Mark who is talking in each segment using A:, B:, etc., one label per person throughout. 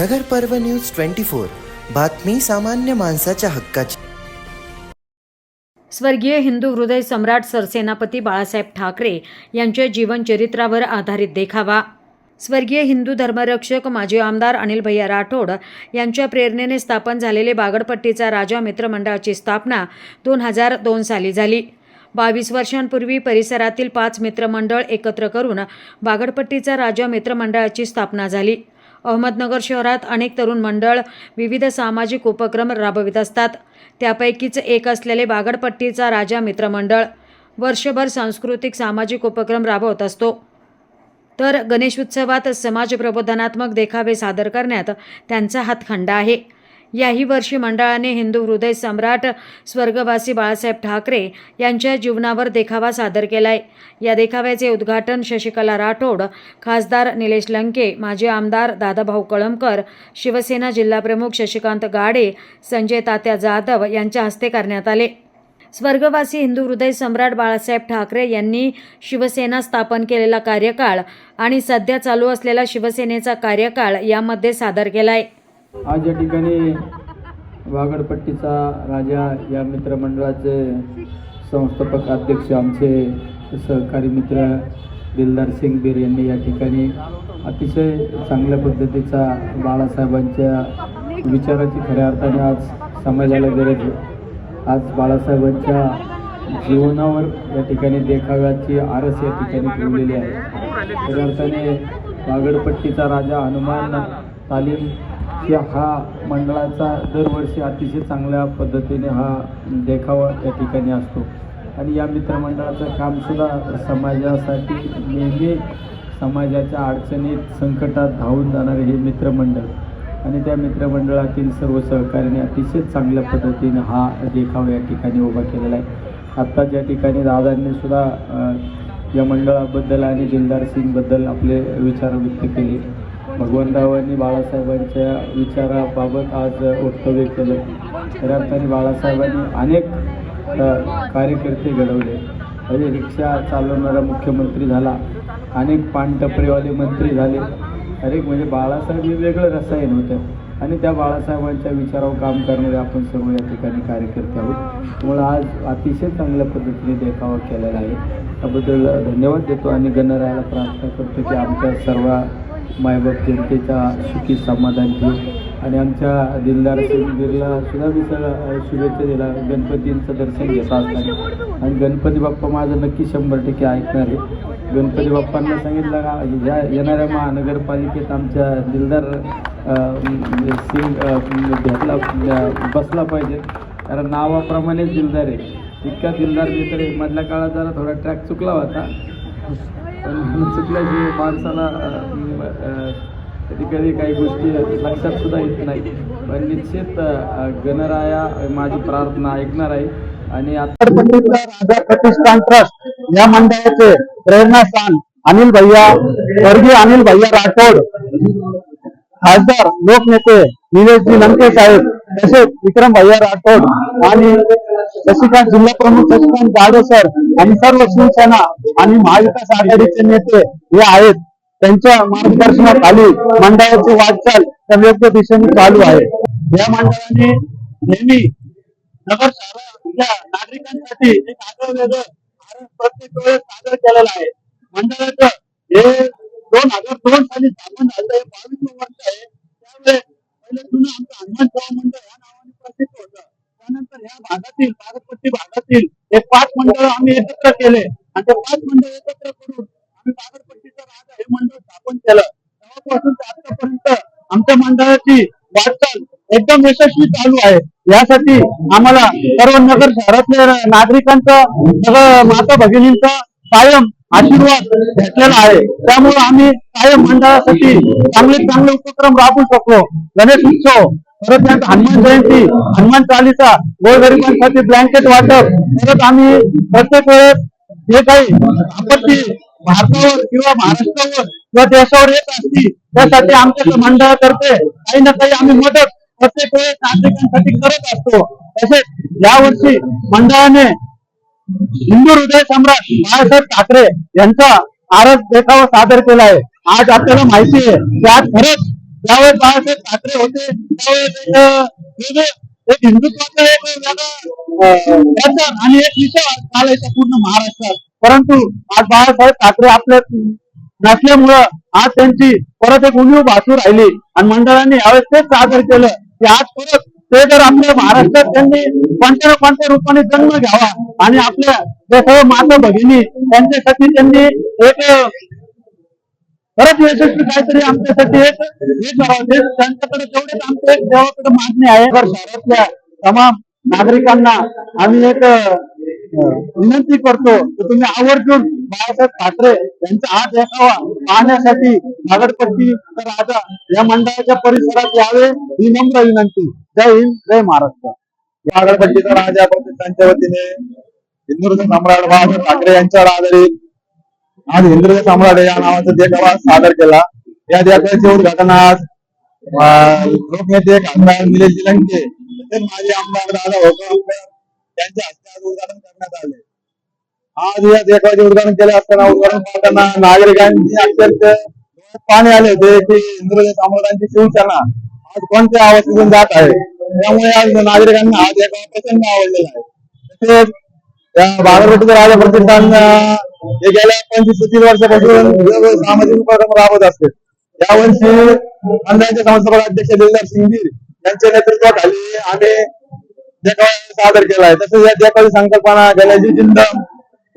A: नगर पर्व news twenty four. बातमी सामान्य माणसाच्या हक्काची.
B: स्वर्गीय हिंदू हृदय सम्राट सरसेनापती बाळासाहेब ठाकरे यांच्या जीवनचरित्रावर आधारित देखावा. स्वर्गीय हिंदू धर्मरक्षक माजी आमदार अनिल भैया राठोड यांच्या प्रेरणेने स्थापन झालेले बागडपट्टीचा राजा मित्रमंडळाची स्थापना दोन हजार दोन साली झाली. बावीस वर्षांपूर्वी परिसरातील पाच मित्रमंडळ एकत्र करून बागडपट्टीचा राजा मित्रमंडळाची स्थापना झाली. अहमदनगर शहरात अनेक तरुण मंडळ विविध सामाजिक उपक्रम राबवित असतात. त्यापैकीच एक असलेले बागडपट्टीचा राजा मित्रमंडळ वर्षभर सांस्कृतिक सामाजिक उपक्रम राबवत असतो. तर गणेश उत्सवात समाज प्रबोधनात्मक देखावे सादर करण्यात त्यांचा हातखंडा आहे. याही वर्षी मंडळाने हिंदू हृदय सम्राट स्वर्गवासी बाळासाहेब ठाकरे यांच्या जीवनावर देखावा सादर केलाय. या देखाव्याचे उद्घाटन शशिकला राठोड खासदार निलेश लंके माजी आमदार दादाभाऊ कळमकर शिवसेना जिल्हाप्रमुख शशिकांत गाडे संजय तात्या जाधव यांच्या हस्ते करण्यात आले. स्वर्गवासी हिंदू हृदय सम्राट बाळासाहेब ठाकरे यांनी शिवसेना स्थापन केलेला कार्यकाळ आणि सध्या चालू असलेला शिवसेनेचा कार्यकाळ यामध्ये सादर केला आहे
C: आज या ठिकाणी वागडपट्टीचा राजा या मित्रमंडळाचे संस्थापक अध्यक्ष आमचे सहकारी मित्र दिलदार सिंग बीर यांनी या ठिकाणी अतिशय चांगल्या पद्धतीचा बाळासाहेबांच्या विचाराची खऱ्या अर्थाने आज समाजाला गरज आज बाळासाहेबांच्या जीवनावर या ठिकाणी देखाव्याची आरस या ठिकाणी ठेवलेली आहे. खऱ्या अर्थाने वागडपट्टीचा राजा हनुमान तालीम या हा मंडळाचा दरवर्षी अतिशय चांगल्या पद्धतीने हा देखावा या ठिकाणी असतो. आणि या मित्रमंडळाचं कामसुद्धा समाजासाठी नेहमी समाजाच्या अडचणीत संकटात धावून जाणारे हे मित्रमंडळ. आणि त्या मित्रमंडळातील सर्व सहकार्याने अतिशय चांगल्या पद्धतीने हा देखावा या ठिकाणी उभा केलेला आहे. आत्ता ज्या ठिकाणी दादांनी सुद्धा या मंडळाबद्दल आणि दिलदार सिंगबद्दल आपले विचार व्यक्त केले भगवंतरावांनी बाळासाहेबांच्या विचाराबाबत आज वक्तव्य केलं. खऱ्या अर्थाने बाळासाहेबांनी अनेक कार्यकर्ते घडवले. म्हणजे रिक्षा चालवणारा मुख्यमंत्री झाला अनेक पानटपरीवाले मंत्री झाले. अनेक म्हणजे बाळासाहेब हे वेगळं रसायन होतं. आणि त्या बाळासाहेबांच्या विचारावर काम करणारे आपण सर्व या ठिकाणी कार्यकर्ते आहोत. त्यामुळे आज अतिशय चांगल्या पद्धतीने देखावा केलेला आहे. त्याबद्दल धन्यवाद देतो आणि गणरायाला प्रार्थना करतो की आमच्या सर्व मायबाप जनतेचा सुखी समाधान ठेवू आणि आमच्या दिलदार सिंगला सुद्धा मी सगळं शुभेच्छा दिला. गणपतींचं दर्शन घेत असताना. आणि गणपती बाप्पा माझं नक्की शंभर टक्के ऐकणार आहे गणपती बाप्पांना सांगितलं का ह्या येणाऱ्या महानगरपालिकेत आमच्या दिलदार म्हणजे सिंग घेतला बसला पाहिजे. कारण नावाप्रमाणेच दिलदार आहे इतका दिलदार मित्र मधल्या काळात जरा थोडा ट्रॅक चुकला होता. पण चुकल्याशिवाय माणसाला कधी कधी काही गोष्टी लक्षात सुद्धा येत नाही. पण निश्चित गणराया माझी प्रार्थना ऐकणार आहे. आणि
D: राजा प्रतिष्ठान ट्रस्ट या मंडळाचे प्रेरणास्थान अनिल भैया स्वर्गीय अनिल भैया राठोड खासदार लोकनेते निलेशजी लंके साहेब तसेच विक्रम भैया राठोड आणि शशिकांत जिल्हा प्रमुख शशिकांत जाधव सर आणि सर्व शिवसेना आणि महाविकास आघाडीचे नेते हे आहेत. त्यांच्या मार्गदर्शनाखाली मंडळाची वाटचाल तर योग्य दिशेने चालू आहे. या मंडळाने नेहमी नगर शहरातल्या नागरिकांसाठी एक आगळं वेगळं प्रत्येक वेळेस सादर केलेलं आहे. मंडळाचं हे दोन हजार दोन साली स्थापन झालं हे बावीस वर्ष आहे. त्यामुळे पहिले जुनं आमचं हनुमान सेवा मंडळ या नावाने प्रसिद्ध होतं त्यानंतर भागातील बागपट्टी भागातील हे पाच मंडळ आम्ही एकत्र केले. आणि ते पाच मंडळ एकत्र करून आम्ही बागडपट्टीचं राजा हे मंडळ स्थापन केलं. तेव्हापासून ते आतापर्यंत आमच्या मंडळाची वाटचाल एकदम यशस्वी चालू आहे. यासाठी आम्हाला सर्व नगर शहरातल्या नागरिकांचा सगळं माता भगिनींचा कायम आशीर्वाद भेटलेला आहे. त्यामुळे आम्ही कायम मंडळासाठी चांगले चांगले उपक्रम राबवू शकलो. गणेश उत्सव परत त्यात हनुमान जयंती हनुमान चालीसा गोरगरिबांसाठी ब्लँकेट वाटप. परत आम्ही प्रत्येक वेळेस जे काही आपत्ती भारतावर किंवा महाराष्ट्रावर किंवा देशावर येत असती त्यासाठी आमच्या मंडळातर्फे काही ना काही आम्ही मदत प्रत्येक वेळेस नागरिकांसाठी करत असतो. तसेच यावर्षी मंडळाने हिंदू हृदय सम्राट बाळासाहेब ठाकरे यांचा आरस देखावा सादर केला आहे आज आपल्याला माहिती आहे की आज खरंच
E: ज्यावेळेस बाळासाहेब ठाकरे होते त्यावेळेस एक, हिंदुत्वाचा एक वेगळं, आणि एक विचार चालायचा पूर्ण महाराष्ट्रात. परंतु आज बाळासाहेब ठाकरे आपल्या नसल्यामुळं आज त्यांची परत एक उणीव भासू राहिली. आणि मंडळांनी यावेळेस तेच सादर केलं की आज परत ते जर आपल्या महाराष्ट्रात त्यांनी कोणत्या ना कोणत्या रूपाने जन्म घ्यावा आणि आपल्या जे सर्व माता भगिनी त्यांच्यासाठी त्यांनी एक परत यशस्वी काहीतरी आमच्यासाठी एक हे करावं त्यांच्याकडे तेवढेच आमचे देवाकडे मागणी आहे. तर शहरातल्या तमाम नागरिकांना आम्ही एक विनंती करतो की तुम्ही आवर्जून बाळासाहेब ठाकरे यांचा हात देखावा. पाहण्यासाठी नागरपट्टी राजा या मंडळाच्या परिसरात यावे ही नम्र विनंती. जय हिंद जय महाराष्ट्र. नागरपट्टीचा राजा प्रतिष्ठानच्या वतीने हिंदुस्तान सम्राट बाळासाहेब ठाकरे यांच्यावर आधारित आज हिंदुर्ग सम्राट या नावाचा देखावा सादर केला या देखाव्याचे उद्घाटन आज लोकनेते खासदार निलेश लंके तसेच माजी आमदार दादा होळकर यांच्या हस्ते आज उद्घाटन करण्यात आले. आज या देखाव्याचे उद्घाटन केले असताना उद्घाटन करताना नागरिकांनी अत्यंत पाणी आले होते की इंद्रदेव सम्राटांची शिवसेना आज कोणत्या अवस्थेतून जात आहे? त्यामुळे आज नागरिकांना हा देखावा प्रचंड आवडलेला आहे. तसेच त्या राजा प्रतिष्ठान हे गेल्या पंचवीस तीन वर्षापासून सामाजिक उपक्रम राबवत असते. यावर्षी अंधांच्या संस्थापक अध्यक्ष दिलदार सिंगीर यांच्या नेतृत्वाखाली आम्ही देखावा सादर केलाय. तसेच या देखावी संकल्पना गणेशजी जिंदम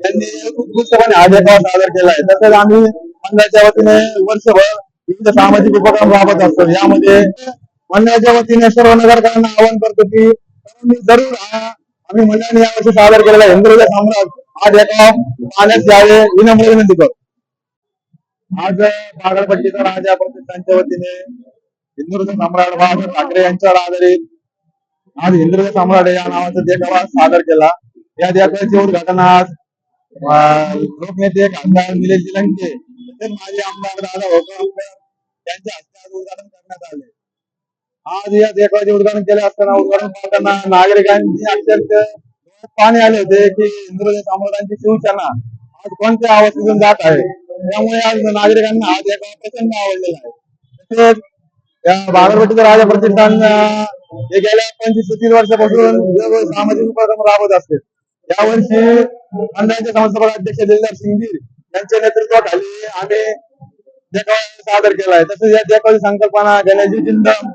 E: यांनी उत्कृष्टपणे हा देखावा सादर केलाय. तसेच आम्ही मंडळाच्या वतीने वर्षभर विविध सामाजिक उपक्रम राबवत असतो. यामध्ये मंडळाच्या वतीने सर्व नगरकरांना आवाहन करतो की जरूर आम्ही मंडळाने यावर्षी सादर केलेला हिंदुजा सम्राट हा देखावा पाहण्यास यावे विनम्र विनंती करतो आज बागडपट्टीचा राजा प्रतिष्ठानच्या वतीने हिंदुजा सम्राट बाळासाहेब ठाकरे यांच्यावर आधारित आज हिंदुजा सम्राट या नावाचा देखावा सादर केला. या देखाव्याचे उद्घाटन आज लोकनेते खासदार निलेश लंके तसेच माजी आमदार दादा होळकर यांच्या हस्ते आज उद्घाटन करण्यात आले. आज या देखाव्याचे उद्घाटन केले असताना उद्घाटन करताना नागरिकांनी अत्यंत पाणी आले होते की इंद्रजित सम्राटांची शिवसेना आज कोणत्या अवस्थेतून जात आहे? त्यामुळे आज नागरिकांना आज देखावा प्रचंड आवडलेला आहे. तसेच या बागरपेटीचं राजा प्रतिष्ठान हे गेल्या पंचवीस ते तीस वर्षापासून सामाजिक उपक्रम राबवत असते. यावर्षी मंडळाचे संस्थापक अध्यक्ष दिलदार सिंगीर यांच्या नेतृत्वाखाली आम्ही देखावा सादर केला आहे. तसेच या देखावाची संकल्पना गणेशजी जिंदम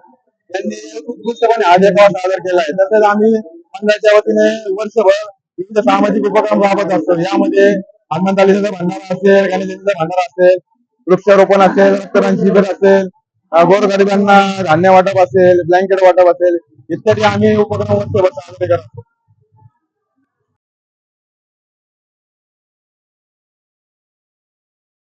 E: यांनी उत्कृष्टपणे हा देखावा सादर केला आहे. तसेच आम्ही मंडळाच्या वतीने वर्षभर विविध सामाजिक उपक्रम राबवत असतो. यामध्ये हनुमान चालीसाचा भंडारा असेल गणेशाचा भंडारा असेल वृक्षारोपण असेल रक्तदान शिबिर असेल गोरगरिबांना धान्य वाटप असेल ब्लँकेट वाटप असेल इत्यादी आम्ही उपक्रम वर्षभर साजरे करतो